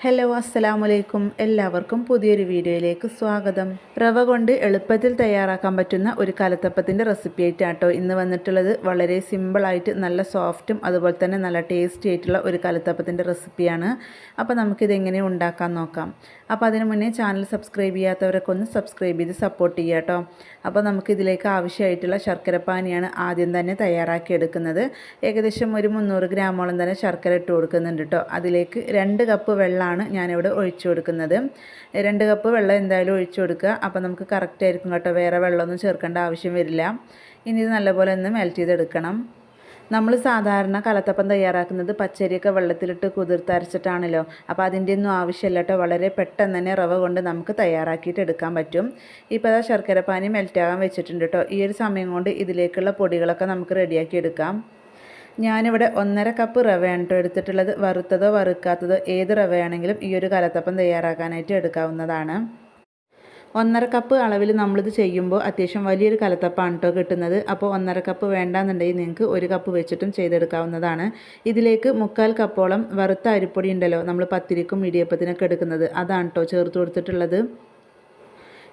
Hello അസ്സലാമു അലൈക്കും എല്ലാവർക്കും പുതിയൊരു വീഡിയോയിലേക്ക് സ്വാഗതം. റവ കൊണ്ട് എളുപ്പത്തിൽ തയ്യാറാക്കാൻ പറ്റുന്ന ഒരു കലത്തപ്പത്തിന്റെ റെസിപ്പി ആയിട്ടാട്ടോ ഇന്ന് വന്നിട്ടുള്ളത്. വളരെ സിമ്പിളായിട്ട് നല്ല സോഫ്റ്റും അതുപോലെ തന്നെ നല്ല ടേസ്റ്റി ആയിട്ടുള്ള ഒരു കലത്തപ്പത്തിന്റെ റെസിപ്പിയാണ്. അപ്പോൾ നമുക്കിതെങ്ങനെ ഉണ്ടാക്കാൻ നോക്കാം. അപ്പോൾ അതിന് മുന്നേ ചാനൽ സബ്സ്ക്രൈബ് ചെയ്യാത്തവരൊക്കെ ഒന്ന് സബ്സ്ക്രൈബ് ചെയ്ത് സപ്പോർട്ട് ചെയ്യുക കേട്ടോ അപ്പോൾ നമുക്കിതിലേക്ക് ആവശ്യമായിട്ടുള്ള ശർക്കരപ്പാനിയാണ് ആദ്യം തന്നെ തയ്യാറാക്കി എടുക്കുന്നത്. ഏകദേശം ഒരു മുന്നൂറ് ഗ്രാമോളം തന്നെ ശർക്കര ഇട്ട് കൊടുക്കുന്നുണ്ട് കേട്ടോ അതിലേക്ക് രണ്ട് കപ്പ് വെള്ളമാണ് ഞാനിവിടെ ഒഴിച്ചു കൊടുക്കുന്നത്. രണ്ട് കപ്പ് വെള്ളം എന്തായാലും ഒഴിച്ചു കൊടുക്കുക. അപ്പോൾ നമുക്ക് കറക്റ്റ് ആയിരിക്കും കേട്ടോ വേറെ വെള്ളമൊന്നും ചേർക്കേണ്ട ആവശ്യം വരില്ല. ഇനി ഇത് നല്ലപോലെ ഒന്ന് മെൽറ്റ് ചെയ്തെടുക്കണം. നമ്മൾ സാധാരണ കലത്തപ്പം തയ്യാറാക്കുന്നത് പച്ചരിയൊക്കെ വെള്ളത്തിലിട്ട് കുതിർത്തരച്ചിട്ടാണല്ലോ അപ്പോൾ അതിന്റെ ഒന്നും ആവശ്യമില്ല കേട്ടോ. വളരെ പെട്ടെന്ന് തന്നെ റവ കൊണ്ട് നമുക്ക് തയ്യാറാക്കിയിട്ട് എടുക്കാൻ പറ്റും. ഇപ്പോൾ അതാ ശർക്കര പാനി മെൽറ്റാകാൻ വെച്ചിട്ടുണ്ട് കേട്ടോ. ഈ ഒരു സമയം കൊണ്ട് ഇതിലേക്കുള്ള പൊടികളൊക്കെ നമുക്ക് റെഡിയാക്കി എടുക്കാം. ഞാനിവിടെ ഒന്നര കപ്പ് റവയാണ് കേട്ടോ എടുത്തിട്ടുള്ളത്. വറുത്തതോ വറുക്കാത്തതോ ഏത് റവയാണെങ്കിലും ഈ ഒരു കലത്തപ്പം തയ്യാറാക്കാനായിട്ട് എടുക്കാവുന്നതാണ്. ഒന്നര കപ്പ് അളവിൽ നമ്മളിത് ചെയ്യുമ്പോൾ അത്യാവശ്യം വലിയൊരു കലത്തപ്പാണ് കേട്ടോ കിട്ടുന്നത്. അപ്പോൾ ഒന്നര കപ്പ് വേണ്ടാന്നുണ്ടെങ്കിൽ നിങ്ങൾക്ക് ഒരു കപ്പ് വെച്ചിട്ടും ചെയ്തെടുക്കാവുന്നതാണ്. ഇതിലേക്ക് മുക്കാൽ കപ്പോളം വറുത്ത അരിപ്പൊടി ഉണ്ടല്ലോ നമ്മൾ പത്തിരിക്കും ഇടിയപ്പത്തിനൊക്കെ എടുക്കുന്നത്. അതാണ് കേട്ടോ ചേർത്ത് കൊടുത്തിട്ടുള്ളത്.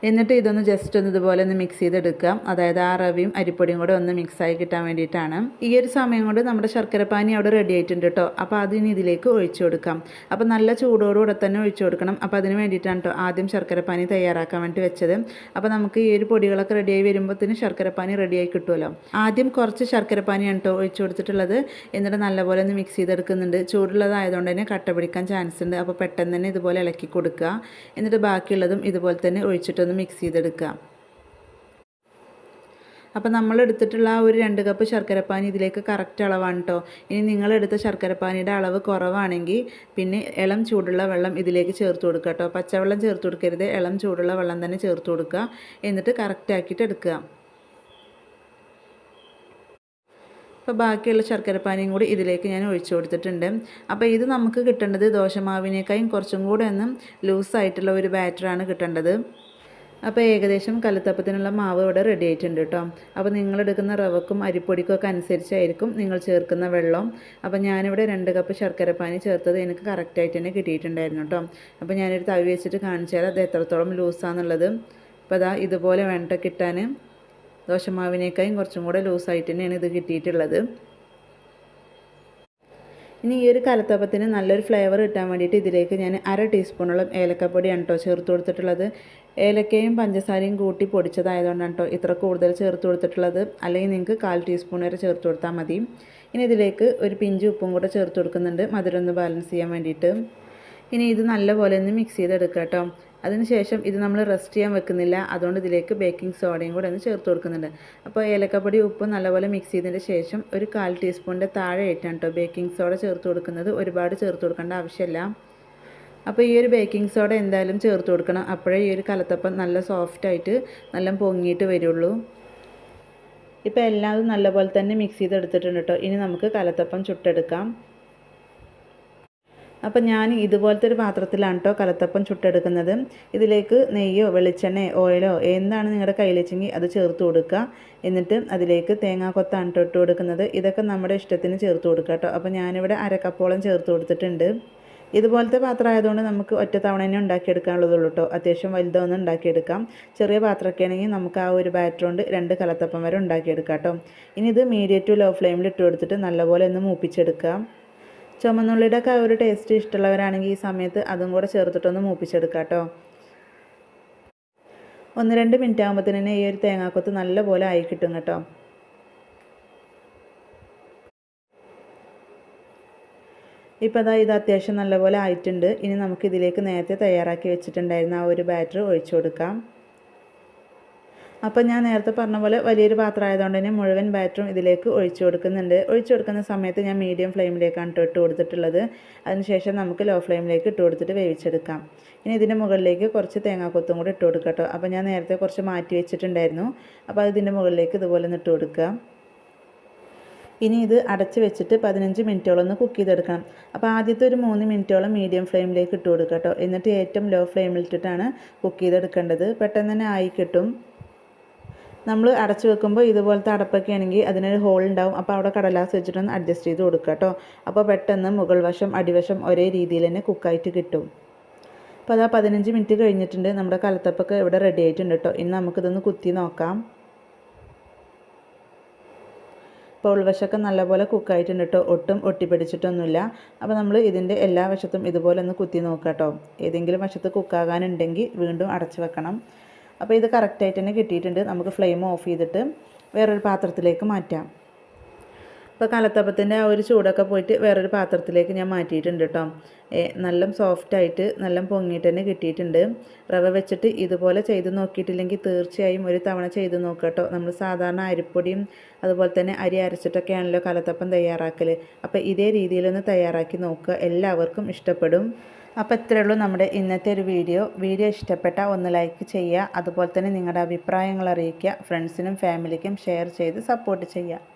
എന്നിട്ട് ഇതൊന്ന് ജസ്റ്റ് ഒന്ന് ഇതുപോലെ ഒന്ന് മിക്സ് ചെയ്തെടുക്കാം അതായത് ആ റവിയും അരിപ്പൊടിയും കൂടെ ഒന്ന് മിക്സായി കിട്ടാൻ വേണ്ടിയിട്ടാണ്. ഈ ഒരു സമയം കൊണ്ട് നമ്മുടെ ശർക്കരപ്പാനി അവിടെ റെഡി ആയിട്ടുണ്ട് കേട്ടോ അപ്പോൾ അതിന് ഇതിലേക്ക് ഒഴിച്ചു കൊടുക്കാം. അപ്പോൾ നല്ല ചൂടോടുകൂടെ തന്നെ ഒഴിച്ചു കൊടുക്കണം. അപ്പോൾ അതിന് വേണ്ടിയിട്ടാണ് കേട്ടോ ആദ്യം ശർക്കരപ്പാനി തയ്യാറാക്കാൻ വേണ്ടി വെച്ചത്. അപ്പോൾ നമുക്ക് ഈ ഒരു പൊടികളൊക്കെ റെഡിയായി വരുമ്പോഴത്തേന് ശർക്കരപ്പാനി റെഡിയായി കിട്ടുമല്ലോ ആദ്യം കുറച്ച് ശർക്കരപ്പാനിയാണ് കേട്ടോ ഒഴിച്ചു കൊടുത്തിട്ടുള്ളത്. എന്നിട്ട് നല്ലപോലെ ഒന്ന് മിക്സ് ചെയ്തെടുക്കുന്നുണ്ട്. ചൂടുള്ളതായതുകൊണ്ട് തന്നെ കട്ട പിടിക്കാൻ ചാൻസ് ഉണ്ട്. അപ്പോൾ പെട്ടെന്ന് തന്നെ ഇതുപോലെ ഇളക്കി കൊടുക്കുക. എന്നിട്ട് ബാക്കിയുള്ളതും ഇതുപോലെ തന്നെ ഒഴിച്ചിട്ടൊന്ന് മിക്സ് ചെയ്തെടുക്കുക. അപ്പോൾ നമ്മൾ എടുത്തിട്ടുള്ള ആ ഒരു രണ്ട് കപ്പ് ശർക്കരപ്പാനി ഇതിലേക്ക് കറക്റ്റ് അളവാണ് കേട്ടോ ഇനി നിങ്ങളെടുത്ത ശർക്കരപ്പാനിയുടെ അളവ് കുറവാണെങ്കിൽ പിന്നെ ഇളം ചൂടുള്ള വെള്ളം ഇതിലേക്ക് ചേർത്ത് കൊടുക്കുക കേട്ടോ പച്ചവെള്ളം ചേർത്ത് കൊടുക്കരുത്. ഇളം ചൂടുള്ള വെള്ളം തന്നെ ചേർത്ത് കൊടുക്കുക. എന്നിട്ട് കറക്റ്റ് ആക്കിയിട്ട് എടുക്കുക. അപ്പോൾ ബാക്കിയുള്ള ശർക്കരപ്പാനിയും കൂടി ഇതിലേക്ക് ഞാൻ ഒഴിച്ചു കൊടുത്തിട്ടുണ്ട്. അപ്പോൾ ഇത് നമുക്ക് കിട്ടേണ്ടത് ദോശമാവിനേക്കായും കുറച്ചും കൂടെ ഒന്ന് ലൂസായിട്ടുള്ള ഒരു ബാറ്ററാണ് കിട്ടേണ്ടത്. അപ്പോൾ ഏകദേശം കലത്തപ്പത്തിനുള്ള മാവ് ഇവിടെ റെഡി ആയിട്ടുണ്ട് കേട്ടോ അപ്പോൾ നിങ്ങളെടുക്കുന്ന റവക്കും അരിപ്പൊടിക്കും ഒക്കെ അനുസരിച്ചായിരിക്കും നിങ്ങൾ ചേർക്കുന്ന വെള്ളം. അപ്പോൾ ഞാനിവിടെ രണ്ട് കപ്പ് ശർക്കരപ്പാനി ചേർത്തത് എനിക്ക് കറക്റ്റായിട്ട് തന്നെ കിട്ടിയിട്ടുണ്ടായിരുന്നു കേട്ടോ അപ്പോൾ ഞാനൊരു തവി വെച്ചിട്ട് കാണിച്ചാൽ അത് എത്രത്തോളം ലൂസാന്നുള്ളത് അപ്പോൾ അതാ ഇതുപോലെ വേണ്ട കിട്ടാൻ ദോശമാവിനേക്കായും കുറച്ചും കൂടെ ലൂസായിട്ട് തന്നെയാണ് ഇത് കിട്ടിയിട്ടുള്ളത്. ഇനി ഈ ഒരു കലത്തപ്പത്തിന് നല്ലൊരു ഫ്ലേവർ കിട്ടാൻ വേണ്ടിയിട്ട് ഇതിലേക്ക് ഞാൻ അര ടീസ്പൂണോളം ഏലക്കപ്പൊടിയാണ് കേട്ടോ ചേർത്ത് കൊടുത്തിട്ടുള്ളത്. ഏലക്കയും പഞ്ചസാരയും കൂട്ടി പൊടിച്ചതായതുകൊണ്ടാണ് കേട്ടോ ഇത്ര കൂടുതൽ ചേർത്ത് കൊടുത്തിട്ടുള്ളത്. അല്ലെങ്കിൽ നിങ്ങൾക്ക് കാൽ ടീസ്പൂൺ വരെ ചേർത്ത് കൊടുത്താൽ മതി. ഇനി ഇതിലേക്ക് ഒരു പിഞ്ച് ഉപ്പും കൂടെ ചേർത്ത് കൊടുക്കുന്നുണ്ട്. മധുരം ഒന്ന് ബാലൻസ് ചെയ്യാൻ വേണ്ടിയിട്ട്. ഇനി ഇത് നല്ലപോലെ ഒന്ന് മിക്സ് ചെയ്തെടുക്കാം കേട്ടോ അതിനുശേഷം ഇത് നമ്മൾ റെസ്റ്റ് ചെയ്യാൻ വെക്കുന്നില്ല. അതുകൊണ്ട് ഇതിലേക്ക് ബേക്കിംഗ് സോഡയും കൂടെ ഒന്ന് ചേർത്ത് കൊടുക്കുന്നുണ്ട്. അപ്പോൾ ഏലക്കപ്പൊടി ഉപ്പ് നല്ലപോലെ മിക്സ് ചെയ്തതിന് ശേഷം ഒരു കാൽ ടീസ്പൂണിന്റെ താഴെ ആയിട്ടാണ് കേട്ടോ ബേക്കിംഗ് സോഡ ചേർത്ത് കൊടുക്കുന്നത്. ഒരുപാട് ചേർത്ത് കൊടുക്കേണ്ട ആവശ്യമില്ല. അപ്പോൾ ഈ ഒരു ബേക്കിംഗ് സോഡ എന്തായാലും ചേർത്ത് കൊടുക്കണം. അപ്പോഴേ ഈ ഒരു കലത്തപ്പം നല്ല സോഫ്റ്റായിട്ട് നല്ല പൊങ്ങിയിട്ട് വരുള്ളൂ. ഇപ്പോൾ എല്ലാതും നല്ലപോലെ തന്നെ മിക്സ് ചെയ്തെടുത്തിട്ടുണ്ട് കേട്ടോ ഇനി നമുക്ക് കലത്തപ്പം ചുട്ടെടുക്കാം. അപ്പം ഞാൻ ഇതുപോലത്തെ ഒരു പാത്രത്തിലാണ് കേട്ടോ കലത്തപ്പം ചുട്ടെടുക്കുന്നത്. ഇതിലേക്ക് നെയ്യോ വെളിച്ചെണ്ണയോ ഓയിലോ എന്താണ് നിങ്ങളുടെ കയ്യിലെച്ചെങ്കിൽ അത് ചേർത്ത് കൊടുക്കുക. എന്നിട്ട് അതിലേക്ക് തേങ്ങാക്കൊത്താണ് കേട്ടോ ഇട്ട് കൊടുക്കുന്നത്. ഇതൊക്കെ നമ്മുടെ ഇഷ്ടത്തിന് ചേർത്ത് കൊടുക്കുക കേട്ടോ അപ്പോൾ ഞാനിവിടെ അരക്കപ്പോളം ചേർത്ത് കൊടുത്തിട്ടുണ്ട്. ഇതുപോലത്തെ പാത്രം ആയതുകൊണ്ട് നമുക്ക് ഒറ്റ തവണ തന്നെ ഉണ്ടാക്കിയെടുക്കാനുള്ളതുള്ളൂ കേട്ടോ അത്യാവശ്യം വലുതൊന്നും ഉണ്ടാക്കിയെടുക്കാം. ചെറിയ പാത്രമൊക്കെ ആണെങ്കിൽ നമുക്ക് ആ ഒരു ബാറ്റർ കൊണ്ട് രണ്ട് കലത്തപ്പം വരെ ഉണ്ടാക്കിയെടുക്കാം കേട്ടോ ഇനി ഇത് മീഡിയം ടു ലോ ഫ്ലെയിമിൽ ഇട്ട് കൊടുത്തിട്ട് നല്ലപോലെ ഒന്ന് മൂപ്പിച്ചെടുക്കാം ചുമന്നുള്ളിയുടെ ഒക്കെ ഒരു ടേസ്റ്റ് ഇഷ്ടമുള്ളവരാണെങ്കിൽ ഈ സമയത്ത് അതും കൂടെ ചേർത്തിട്ടൊന്ന് മൂപ്പിച്ചെടുക്കാം കേട്ടോ. ഒന്ന് രണ്ട് മിനിറ്റ് ആകുമ്പോഴത്തേന് തന്നെ ഈ ഒരു തേങ്ങാക്കൊത്ത് നല്ലപോലെ ആയി കിട്ടും കേട്ടോ. ഇപ്പോൾ അതാ ഇത് അത്യാവശ്യം നല്ലപോലെ ആയിട്ടുണ്ട്. ഇനി നമുക്കിതിലേക്ക് നേരത്തെ തയ്യാറാക്കി വെച്ചിട്ടുണ്ടായിരുന്ന ആ ഒരു ബാറ്റർ ഒഴിച്ചു കൊടുക്കാം. അപ്പം ഞാൻ നേരത്തെ പറഞ്ഞ പോലെ വലിയൊരു പാത്രം ആയതുകൊണ്ട് തന്നെ മുഴുവൻ ബാറ്ററും ഇതിലേക്ക് ഒഴിച്ചു കൊടുക്കുന്നുണ്ട്. ഒഴിച്ചു കൊടുക്കുന്ന സമയത്ത് ഞാൻ മീഡിയം ഫ്ലെയിമിലേക്കാണ് ഇട്ട് കൊടുത്തിട്ടുള്ളത്. അതിനുശേഷം നമുക്ക് ലോ ഫ്ലെയിമിലേക്ക് ഇട്ട് കൊടുത്തിട്ട് വേവിച്ചെടുക്കാം. ഇനി ഇതിന്റെ മുകളിലേക്ക് കുറച്ച് തേങ്ങാക്കൊത്തും കൂടി ഇട്ട് കൊടുക്കട്ടോ കേട്ടോ. അപ്പോൾ ഞാൻ നേരത്തെ കുറച്ച് മാറ്റി വെച്ചിട്ടുണ്ടായിരുന്നു. അപ്പോൾ അതിന്റെ മുകളിലേക്ക് ഇതുപോലെ ഒന്ന് ഇട്ട് കൊടുക്കാം ഇനി ഇത് അടച്ച് വെച്ചിട്ട് പതിനഞ്ച് മിനിറ്റോളം ഒന്ന് കുക്ക് ചെയ്തെടുക്കണം. അപ്പോൾ ആദ്യത്തെ ഒരു മൂന്ന് മിനിറ്റോളം മീഡിയം ഫ്ലെയിമിലേക്ക് ഇട്ട് കൊടുക്കുക കേട്ടോ. എന്നിട്ട് ഏറ്റവും ലോ ഫ്ലെയിമിൽ ഇട്ടിട്ടാണ് കുക്ക് ചെയ്തെടുക്കേണ്ടത്. പെട്ടെന്ന് തന്നെ ആയി കിട്ടും. നമ്മൾ അടച്ചു വെക്കുമ്പോൾ ഇതുപോലത്തെ അടപ്പൊക്കെ ആണെങ്കിൽ അതിനൊരു ഹോൾ ഉണ്ടാവും. അപ്പോൾ അവിടെ കടലാസ് വെച്ചിട്ടൊന്ന് അഡ്ജസ്റ്റ് ചെയ്ത് കൊടുക്കുക കേട്ടോ. അപ്പോൾ പെട്ടെന്ന് മുകൾ വശം അടിവശം ഒരേ രീതിയിൽ തന്നെ കുക്കായിട്ട് കിട്ടും. അപ്പോൾ അതാ പതിനഞ്ച് മിനിറ്റ് കഴിഞ്ഞിട്ടുണ്ട്. നമ്മുടെ കലത്തപ്പൊക്കെ ഇവിടെ റെഡി ആയിട്ടുണ്ട് കേട്ടോ. ഇനി നമുക്കിതൊന്ന് കുത്തി നോക്കാം. ഇപ്പോൾ ഉൾവശമൊക്കെ നല്ലപോലെ കുക്കായിട്ടുണ്ട് കേട്ടോ. ഒട്ടും ഒട്ടിപ്പിടിച്ചിട്ടൊന്നുമില്ല. അപ്പോൾ നമ്മൾ ഇതിന്റെ എല്ലാ വശത്തും ഇതുപോലെ ഒന്ന് കുത്തി നോക്കാം കേട്ടോ. ഏതെങ്കിലും വശത്ത് കുക്കാകാനുണ്ടെങ്കിൽ വീണ്ടും അടച്ചു വെക്കണം. അപ്പോൾ ഇത് കറക്റ്റായിട്ട് തന്നെ കിട്ടിയിട്ടുണ്ട്. നമുക്ക് ഫ്ലെയിം ഓഫ് ചെയ്തിട്ട് വേറൊരു പാത്രത്തിലേക്ക് മാറ്റാം. ഇപ്പോൾ കലത്തപ്പത്തിന്റെ ആ ഒരു ചൂടൊക്കെ പോയിട്ട് വേറൊരു പാത്രത്തിലേക്ക് ഞാൻ മാറ്റിയിട്ടുണ്ട് കേട്ടോ. നല്ല സോഫ്റ്റായിട്ട് നല്ല പൊങ്ങിയിട്ട് തന്നെ കിട്ടിയിട്ടുണ്ട്. റവ വെച്ചിട്ട് ഇതുപോലെ ചെയ്ത് നോക്കിയിട്ടില്ലെങ്കിൽ തീർച്ചയായും ഒരു തവണ ചെയ്ത് നോക്കുക കേട്ടോ. നമ്മൾ സാധാരണ അരിപ്പൊടിയും അതുപോലെ തന്നെ അരി അരച്ചിട്ടൊക്കെയാണല്ലോ കലത്തപ്പം തയ്യാറാക്കൽ അപ്പോൾ ഇതേ രീതിയിലൊന്ന് തയ്യാറാക്കി നോക്കുക. എല്ലാവർക്കും ഇഷ്ടപ്പെടും. അപ്പോൾ ഇത്രയേ ഉള്ളൂ നമ്മുടെ ഇന്നത്തെ ഒരു വീഡിയോ. വീഡിയോ ഇഷ്ടപ്പെട്ട ഒന്ന് ലൈക്ക് ചെയ്യുക. അതുപോലെ തന്നെ നിങ്ങളുടെ അഭിപ്രായങ്ങൾ അറിയിക്കുക. ഫ്രണ്ട്സിനും ഫാമിലിക്കും ഷെയർ ചെയ്ത് സപ്പോർട്ട് ചെയ്യുക.